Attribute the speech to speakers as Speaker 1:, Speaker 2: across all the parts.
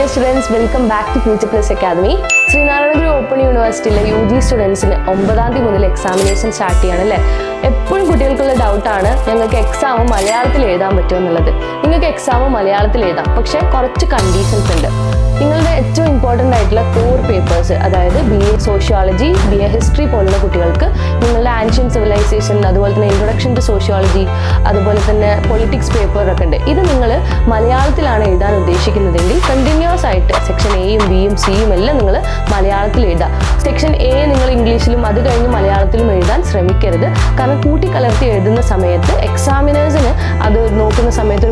Speaker 1: Dear students welcome back to future plus academy Sree Narayana Guru open യൂണിവേഴ്സിറ്റിയിലെ U G സ്റ്റുഡൻസിന് ഒമ്പതാം തീയതി മുതൽ എക്സാമിനേഷൻ സ്റ്റാർട്ട് ചെയ്യണം അല്ലേ എപ്പോഴും കുട്ടികൾക്കുള്ള ഡൗട്ടാണ് ഞങ്ങൾക്ക് എക്സാം മലയാളത്തിൽ എഴുതാൻ പറ്റുമോ എന്നുള്ളത്. നിങ്ങൾക്ക് എക്സാം മലയാളത്തിൽ എഴുതാം. പക്ഷേ കുറച്ച് കണ്ടീഷൻസ് ഉണ്ട്. നിങ്ങളുടെ ഏറ്റവും ഇമ്പോർട്ടന്റ് ആയിട്ടുള്ള പേപ്പേഴ്സ് അതായത് B A sociology B A history പോലുള്ള കുട്ടികൾക്ക് നിങ്ങളുടെ ആൻഷ്യൻ സിവിലൈസേഷൻ അതുപോലെ തന്നെ ഇൻട്രൊഡക്ഷൻ ടു സോഷ്യോളജി അതുപോലെ തന്നെ പൊളിറ്റിക്സ് പേപ്പർ ഒക്കെ ഉണ്ട്. ഇത് നിങ്ങൾ മലയാളത്തിലാണ് എഴുതാൻ ഉദ്ദേശിക്കുന്നതെങ്കിൽ കണ്ടിന്യൂസ് ആയിട്ട് സെക്ഷൻ എയും ബിയും സിയും എല്ലാം നിങ്ങൾ മലയാളത്തിൽ എഴുതാം. സെക്ഷൻ എ നിങ്ങൾ ഇംഗ്ലീഷിലും അത് കഴിഞ്ഞ് മലയാളത്തിലും എഴുതാൻ ശ്രമിക്കരുത്. കാരണം കൂട്ടിക്കലർത്തി എഴുതുന്ന സമയത്ത് എക്സാമിനേഴ്സിന് അത് നോക്കുന്ന സമയത്ത്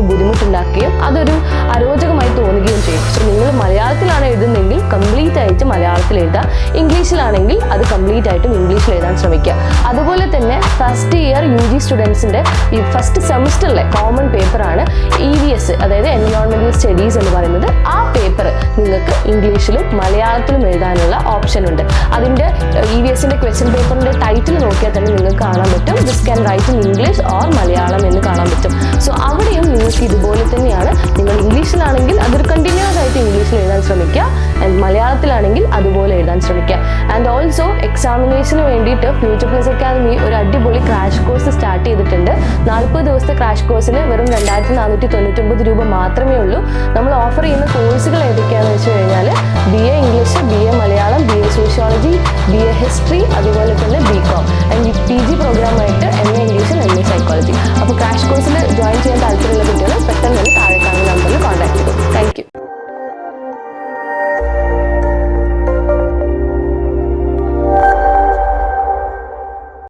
Speaker 1: മലയാളത്തിൽ എഴുതുക ഇംഗ്ലീഷിലാണെങ്കിൽ അത് കംപ്ലീറ്റ് ആയിട്ടും ഇംഗ്ലീഷിൽ എഴുതാൻ ശ്രമിക്കുക. അതുപോലെ തന്നെ ഫസ്റ്റ് ഇയർ യു ജി സ്റ്റുഡൻസിന്റെ ഈ ഫസ്റ്റ് സെമിസ്റ്ററിലെ കോമൺ പേപ്പറാണ് ഇ വി എസ് അതായത് എൻവയോൺമെന്റൽ സ്റ്റഡീസ് എന്ന് പറയുന്നത്. ആ പേപ്പർ നിങ്ങൾക്ക് ഇംഗ്ലീഷിലും മലയാളത്തിലും എഴുതാനുള്ള ഓപ്ഷൻ ഉണ്ട്. അതിന്റെ ഇ വി എസിന്റെ ക്വസ്റ്റ്യൻ പേപ്പറിന്റെ ടൈറ്റിൽ നോക്കിയാൽ തന്നെ നിങ്ങൾക്ക് കാണാൻ പറ്റും. This can write in English or Malayalam എന്ന് കാണാൻ പറ്റും. സോ അവിടെയും നിങ്ങൾക്ക് ഇതുപോലെ തന്നെയാണ്. നിങ്ങൾ ഇംഗ്ലീഷിലാണെങ്കിൽ അതൊരു കണ്ടിന്യൂസ് ആയിട്ട് ഇംഗ്ലീഷിൽ എഴുതാൻ ശ്രമിക്കുക. ആൻഡ് മലയാളത്തിലാണെങ്കിൽ അതുപോലെ എഴുതാൻ ശ്രമിക്കുക. ആൻഡ് ഓൾസോ എക്സാമിനേഷന് വേണ്ടിയിട്ട് ഫ്യൂച്ചർ പ്ലസ് അക്കാദമി ഒരു അടിപൊളി ക്രാഷ് കോഴ്സ് സ്റ്റാർട്ട് ചെയ്തിട്ടുണ്ട്. നാൽപ്പത് ദിവസത്തെ ക്രാഷ് കോഴ്സിന് വെറും രണ്ടായിരത്തി നാനൂറ്റി തൊണ്ണൂറ്റൊമ്പത് രൂപ മാത്രമേ ഉള്ളൂ. നമ്മൾ ഓഫർ ചെയ്യുന്ന കോഴ്സുകൾ ഏതൊക്കെയാണെന്ന് വെച്ച് കഴിഞ്ഞാൽ B A English B A Malayalam B A sociology B A history അതുപോലെ തന്നെ ബി